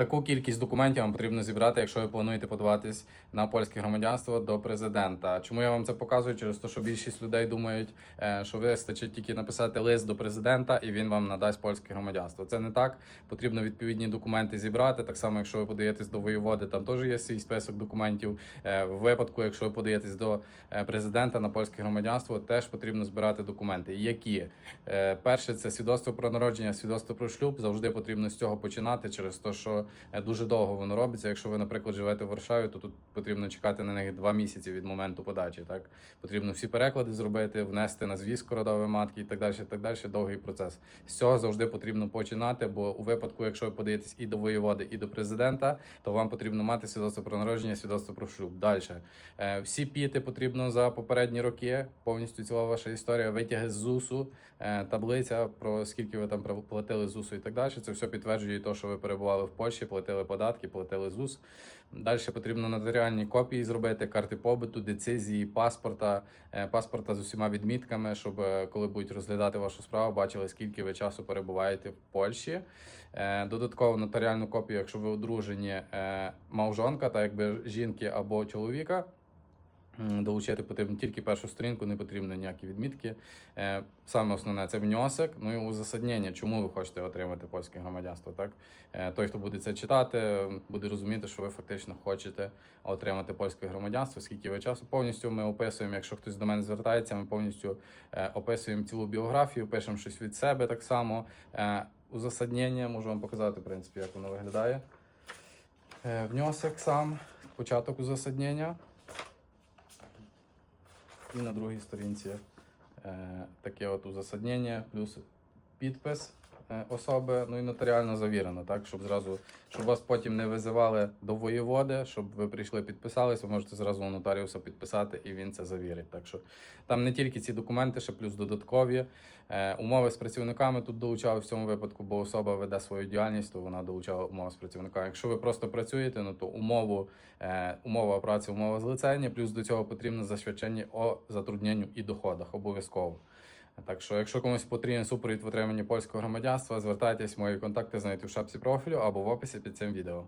Таку кількість документів вам потрібно зібрати, якщо ви плануєте подаватись на польське громадянство до президента. Чому я вам це показую? Через те, що більшість людей думають, е, що вистачить тільки написати лист до президента, і він вам надасть польське громадянство. Це не так. Потрібно відповідні документи зібрати. Так само, якщо ви подаєтесь до воєводи, там теж є свій список документів. Е, В випадку, якщо ви подаєтесь до е, президента на польське громадянство, теж потрібно збирати документи. Які перше це свідоцтво про народження, свідоцтво про шлюб. Завжди потрібно з цього починати, через те, що дуже довго воно робиться. Якщо ви, наприклад, живете в Варшаві, то тут потрібно чекати на них два місяці від моменту подачі. Так потрібно всі переклади зробити, внести на звістку родової матки і так далі. Так далі. Довгий процес. З цього завжди потрібно починати. Бо у випадку, якщо ви подаєтесь і до воєводи, і до президента, то вам потрібно мати свідоцтво про народження, свідоцтво про шлюб. Далі Е, всі піти потрібно за попередні роки. Повністю ціла ваша історія, витяги з ЗУСу, е, таблиця про скільки ви там платили ЗУСу і так далі. Це все підтверджує те, що ви перебували в Польщі, платили податки, платили ЗУС. Далі потрібно нотаріальні копії зробити, карти побиту, децизії, паспорта, е, паспорта з усіма відмітками, щоб е, коли будуть розглядати вашу справу, бачили, скільки ви часу перебуваєте в Польщі. Е, Додатково нотаріальну копію, якщо ви одружені, мав жонка, та якби жінки або чоловіка. Долучити потрібно тільки першу сторінку, не потрібно ніякі відмітки. Е, Саме основне це внесок, ну і узасаднення, чому ви хочете отримати польське громадянство. Так? Е, Той, хто буде це читати, буде розуміти, що ви фактично хочете отримати польське громадянство, скільки ви часу. Повністю ми описуємо, якщо хтось до мене звертається, ми повністю е, описуємо цілу біографію, пишемо щось від себе так само. Узасаднення, можу вам показати, в принципі, як воно виглядає. Внесок сам, початок узасаднення. І на другій сторінці е, таке от узасаднення, плюс підпис особи, ну і нотаріально завірено, так, щоб зразу, щоб вас потім не визивали до воєводи, щоб ви прийшли підписались, ви можете зразу у нотаріуса підписати і він це завірить. Так що там не тільки ці документи, ще плюс додаткові. Е, умови з працівниками тут долучали в цьому випадку, бо особа веде свою діяльність, то вона долучала умови з працівниками. Якщо ви просто працюєте, ну то умову, е, умова праці, умова злицення, плюс до цього потрібно засвідчення о затрудненню і доходах обов'язково. Так що, якщо комусь потрібен супровід в отриманні польського громадянства, звертайтесь, мої контакти знайдете в шапці профілю або в описі під цим відео.